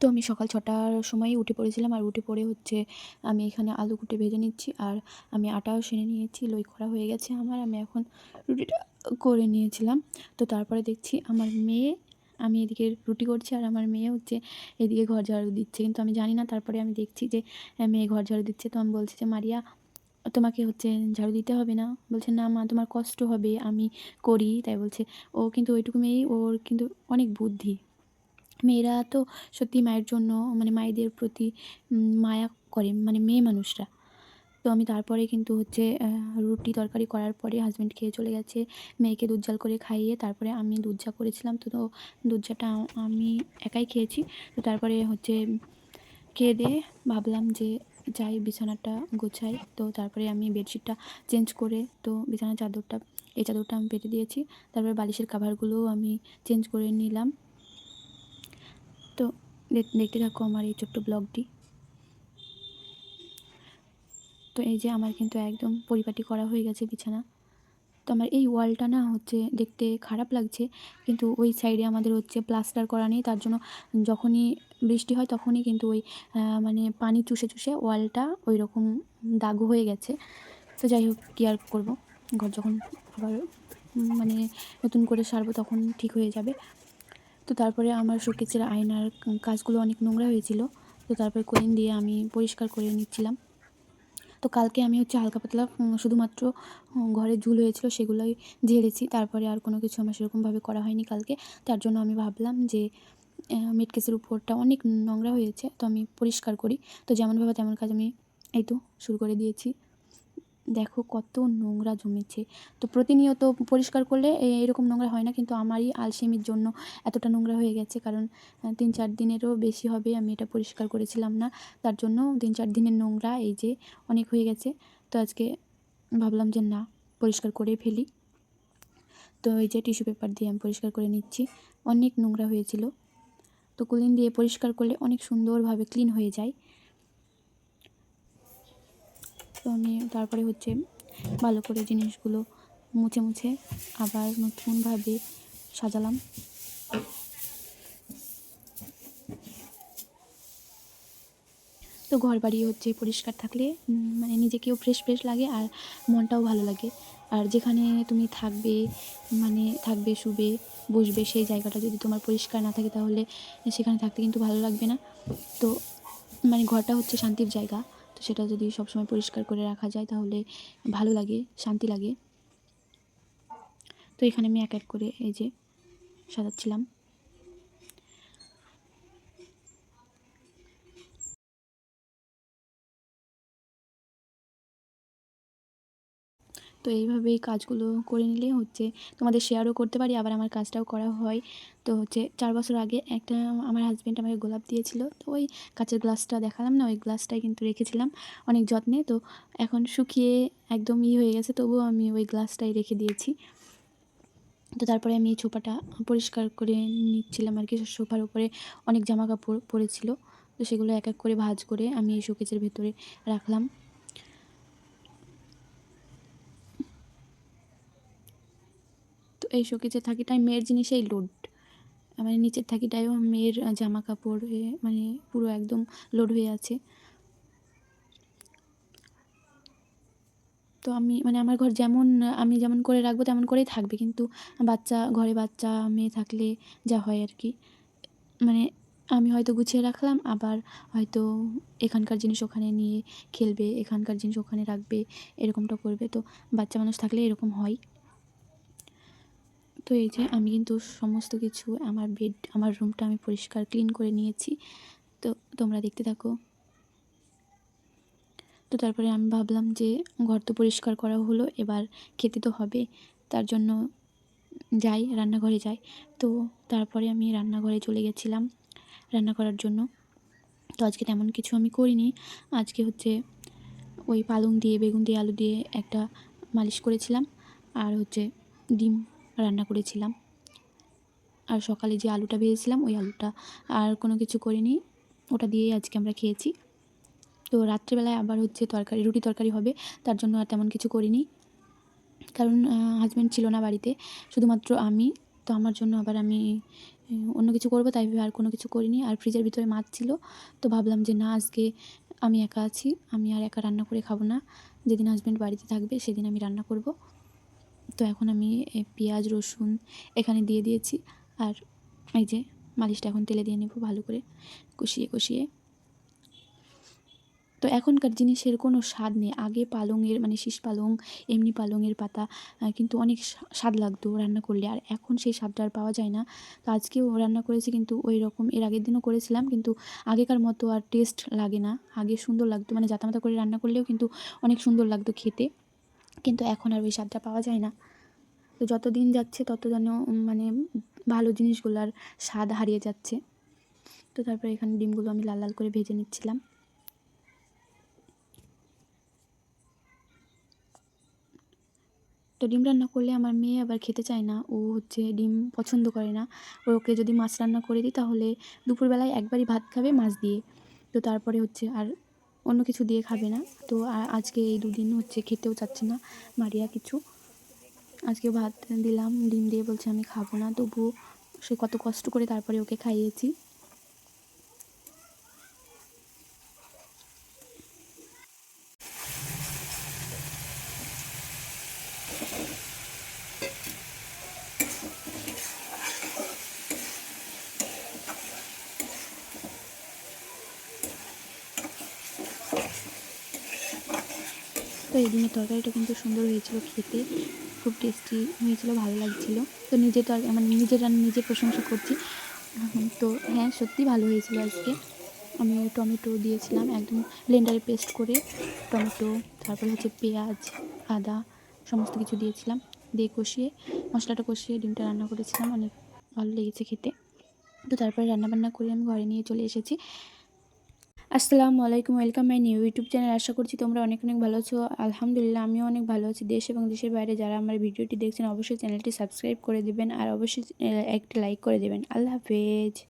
তো আমি সকাল ছটার সময় উঠে পড়েছিলাম। আর উঠে পড়ে হচ্ছে আমি এখানে আলু কুটে ভেজে নিচ্ছি। আর আমি আটাও সেনে নিয়েছি, লই করা হয়ে গেছে আমার। আমি এখন রুটিটা করে নিয়েছিলাম। তো তারপরে দেখছি আমার মেয়ে, আমি এদিকে রুটি করছি আর আমার মেয়ে হচ্ছে এদিকে ঘর ঝাড়ু দিচ্ছে। কিন্তু আমি জানি না, তারপরে আমি দেখছি যে মেয়ে ঘর ঝাড়ু দিচ্ছে। তো আমি বলছি যে, মারিয়া, তোমাকে হচ্ছে ঝাড়ু দিতে হবে না? বলছে, না মা, তোমার কষ্ট হবে, আমি করি। তাই বলছে, ও কিন্তু ওইটুকু মেয়েই, ওর কিন্তু অনেক বুদ্ধি। মেয়েরা তো সত্যি মায়ের জন্য মানে মায়েদের প্রতি মায়া করে মানে মেয়ে মানুষরা। তো আমি তারপরে কিন্তু হচ্ছে রুটি তরকারি করার পরে হাজব্যান্ড খেয়ে চলে গেছে, মেয়েকে দুধ জাল করে খাইয়ে তারপরে আমি দুধ চা করেছিলাম, তো তো দুধ চাটা আমি একাই খেয়েছি। তো তারপরে হচ্ছে খেয়ে দিয়ে ভাবলাম যে যাই বিছানাটা গোছাই, তো তারপরে আমি বেডশিটটা চেঞ্জ করে, তো বিছানার চাদরটা, এই চাদরটা আমি পেতে দিয়েছি। তারপরে বালিশের কাভারগুলোও আমি চেঞ্জ করে নিলাম। দেখতে থাকো আমার এই ছোট্ট ব্লগটি। তো এই যে আমার কিন্তু একদম পরিপাটি করা হয়ে গেছে বিছানা। তো আমার এই ওয়ালটা না হচ্ছে দেখতে খারাপ লাগছে, কিন্তু ওই সাইডে আমাদের হচ্ছে প্লাস্টার করা নেই, তার জন্য যখনই বৃষ্টি হয় তখনই কিন্তু ওই মানে পানি চুষে চুষে ওয়ালটা ওই রকম দাগ হয়ে গেছে। তো যাই হোক, কী আর করব? ঘর যখন আবার মানে নতুন করে সারবো তখন ঠিক হয়ে যাবে। তো তারপরে আমার শোকেসের আয়নার কাজগুলো অনেক নোংরা হয়েছিল। তো তারপরে কোয়েন দিয়ে আমি পরিষ্কার করে নিচ্ছিলাম। তো কালকে আমি হচ্ছে হালকা পাতলা শুধুমাত্র ঘরে ঝুল হয়েছিল সেগুলোই ঝেড়েছি। তারপরে আর কোনো কিছু আমার সেরকমভাবে করা হয়নি কালকে। তার জন্য আমি ভাবলাম যে মেটকেসের উপরটা অনেক নোংরা হয়েছে, তো আমি পরিষ্কার করি। তো যেমনভাবে তেমন কাজ আমি এই তো শুরু করে দিয়েছি। দেখো কত নোংরা জমেছে। তো প্রতিনিয়ত পরিষ্কার করলে এরকম নোংরা হয় না, কিন্তু আমারই আলসেমির জন্য এতটা নোংরা হয়ে গেছে, কারণ তিন চার দিনেরও বেশি হবে, আমি এটা পরিষ্কার করেছিলাম না। তার জন্য তিন চার দিনের নোংরা, এই যে অনেক হয়ে গেছে। তো আজকে ভাবলাম যে না, পরিষ্কার করে ফেলি। তো এই যে টিস্যু পেপার দিয়ে আমি পরিষ্কার করে নিচ্ছি। অনেক নোংরা হয়েছিল। তো কুলিন দিয়ে পরিষ্কার করলে অনেক সুন্দরভাবে ক্লিন হয়ে যায়। আমি তারপরে হচ্ছে ভালো করে জিনিসগুলো মুছে মুছে আবার নতুনভাবে সাজালাম। তো ঘর বাড়ি হচ্ছে পরিষ্কার থাকলে মানে নিজেকেও ফ্রেশ ফ্রেশ লাগে আর মনটাও ভালো লাগে। আর যেখানে তুমি থাকবে মানে থাকবে, শুবে, বসবে সেই জায়গাটা যদি তোমার পরিষ্কার না থাকে তাহলে সেখানে থাকতে কিন্তু ভালো লাগবে না। তো মানে ঘরটা হচ্ছে শান্তির জায়গা। তো সেটা যদি সবসময় পরিষ্কার করে রাখা যায় তাহলে ভালো লাগে, শান্তি লাগে। তো এখানে আমি এক এক করে এই যে সাজাচ্ছিলাম। তো এইভাবেই কাজগুলো করে নিলে হচ্ছে তোমাদের শেয়ারও করতে পারি, আবার আমার কাজটাও করা হয়। তো হচ্ছে চার বছর আগে একটা আমার হাজব্যান্ড আমাকে গোলাপ দিয়েছিল, তো ওই কাঁচের গ্লাসটা দেখালাম না, ওই গ্লাসটাই কিন্তু রেখেছিলাম অনেক যত্নে। তো এখন শুকিয়ে একদম ই হয়ে গেছে, তবুও আমি ওই গ্লাসটাই রেখে দিয়েছি। তো তারপরে আমি এই ছোপাটা পরিষ্কার করে নিচ্ছিলাম আর কি, সোফার উপরে অনেক জামা কাপড় পরেছিল তো সেগুলো এক এক করে ভাজ করে আমি এই শোকেজের ভেতরে রাখলাম। এই শোকেজের থাকিটাই মেয়ের জিনিসেই লোড মানে নিচের থাকিটাইও মেয়ের জামা কাপড় মানে পুরো একদম লোড হয়ে আছে। তো আমি মানে আমার ঘর যেমন, আমি যেমন করে রাখব তেমন করেই থাকবে, কিন্তু বাচ্চা, ঘরে বাচ্চা, মেয়ে থাকলে যা হয় আর কি। মানে আমি হয়তো গুছিয়ে রাখলাম, আবার হয়তো এখানকার জিনিস ওখানে নিয়ে খেলবে, এখানকার জিনিস ওখানে রাখবে, এরকমটা করবে। তো বাচ্চা মানুষ থাকলে এরকম হয়। তো এই যে আমি কিন্তু সমস্ত কিছু আমার বেড আমার রুমটা আমি পরিষ্কার ক্লিন করে নিয়েছি। তো তোমরা দেখতে থাকো। তো তারপরে আমি ভাবলাম যে ঘর তো পরিষ্কার করা হলো, এবার খেতে তো হবে। তার জন্য যাই, রান্নাঘরে যাই। তো তারপরে আমি রান্নাঘরে চলে গেছিলাম রান্না করার জন্য। তো আজকে তেমন কিছু আমি করিনি। আজকে হচ্ছে ওই পালং দিয়ে, বেগুন দিয়ে, আলু দিয়ে একটা মালিশ করেছিলাম। আর হচ্ছে ডিম রান্না করেছিলাম। আর সকালে যে আলুটা ভেজেছিলাম, ওই আলুটা আর কোনো কিছু করিনি। ওটা দিয়েই আজকে আমরা খেয়েছি। তো রাত্রেবেলায় আবার হচ্ছে তরকারি, রুটি তরকারি হবে, তার জন্য আর তেমন কিছু করিনি। কারণ হাজব্যান্ড ছিল না বাড়িতে, শুধুমাত্র আমি। তো আমার জন্য আবার আমি অন্য কিছু করব, তাই ভেবে আর কোনো কিছু করিনি। আর ফ্রিজের ভিতরে মাছ ছিল, তো ভাবলাম যে না, আজকে আমি একা আছি, আমি আর একা রান্না করে খাব না। যেদিন হাজব্যান্ড বাড়িতে থাকবে, সেদিন আমি রান্না করব। তো এখন আমি পেঁয়াজ, রসুন এখানে দিয়ে দিয়েছি। আর এই যে মালিশটা এখন তেলে দিয়ে নেব ভালো করে কষিয়ে কষিয়ে। তো এখনকার জিনিসের কোনো স্বাদ নেই। আগে পালংয়ের মানে শীষ পালং, এমনি পালংয়ের পাতা কিন্তু অনেক স্বা- স্বাদ লাগতো রান্না করলে। আর এখন সেই স্বাদটা আর পাওয়া যায় না। তো আজকেও রান্না করেছি কিন্তু ওই রকম, এর আগের দিনও করেছিলাম কিন্তু আগেকার মতো আর টেস্ট লাগে না। আগে সুন্দর লাগতো মানে জাতামাতা করে রান্না করলেও কিন্তু অনেক সুন্দর লাগতো খেতে। কিন্তু এখন আর ওই স্বাদটা পাওয়া যায় না। তো যত দিন যাচ্ছে তত যেন মানে ভালো জিনিসগুলোর স্বাদ হারিয়ে যাচ্ছে। তো তারপরে এখানে ডিমগুলো আমি লাল লাল করে ভেজে নিচ্ছিলাম। তো ডিম রান্না করলে আমার মেয়ে আবার খেতে চায় না। ও হচ্ছে ডিম পছন্দ করে না। ওকে যদি মাছ রান্না করে দিই তাহলে দুপুরবেলায় একবারই ভাত খাবে মাছ দিয়ে। তো তারপরে হচ্ছে আর অন্য কিছু দিয়ে খাবে না। তো আজকে এই দুদিন হচ্ছে খেতেও চাচ্ছে না মারিয়া কিছু। আজকে ভাত দিলাম, ডিম দিয়ে বলছে আমি খাব না, তবুও সে কত কষ্ট করে তারপরে ওকে খাইয়েছি। তো এই ডিমের তরকারিটা কিন্তু সুন্দর হয়েছিল খেতে। খুব টেস্টি হয়েছিল, ভালো লাগছিল। তো নিজে তো আমার নিজের রান্না নিজে প্রশংসা করছি। তো হ্যাঁ সত্যি ভালো হয়েছিল আজকে। আমি টমেটো দিয়েছিলাম একদম ব্লেন্ডারে পেস্ট করে। টমেটো, তারপরে হচ্ছে পেঁয়াজ, আদা সমস্ত কিছু দিয়েছিলাম। দিয়ে কষিয়ে, মশলাটা কষিয়ে ডিমটা রান্না করেছিলাম। অনেক ভালো লেগেছে খেতে। তো তারপরে রান্নাবান্না করে আমি ঘরে নিয়ে চলে এসেছি। আসসালামু আলাইকুম, welcome my new YouTube channel. আশা করছি তোমরা অনেক অনেক ভালো আছো। আলহামদুলিল্লাহ, আমিও অনেক ভালো আছি। দেশ এবং দেশের বাইরে যারা আমার ভিডিওটি দেখছেন, অবশ্যই চ্যানেলটি সাবস্ক্রাইব করে দেবেন আর অবশ্যই একটি লাইক করে দেবেন। আল্লাহ হাফেজ।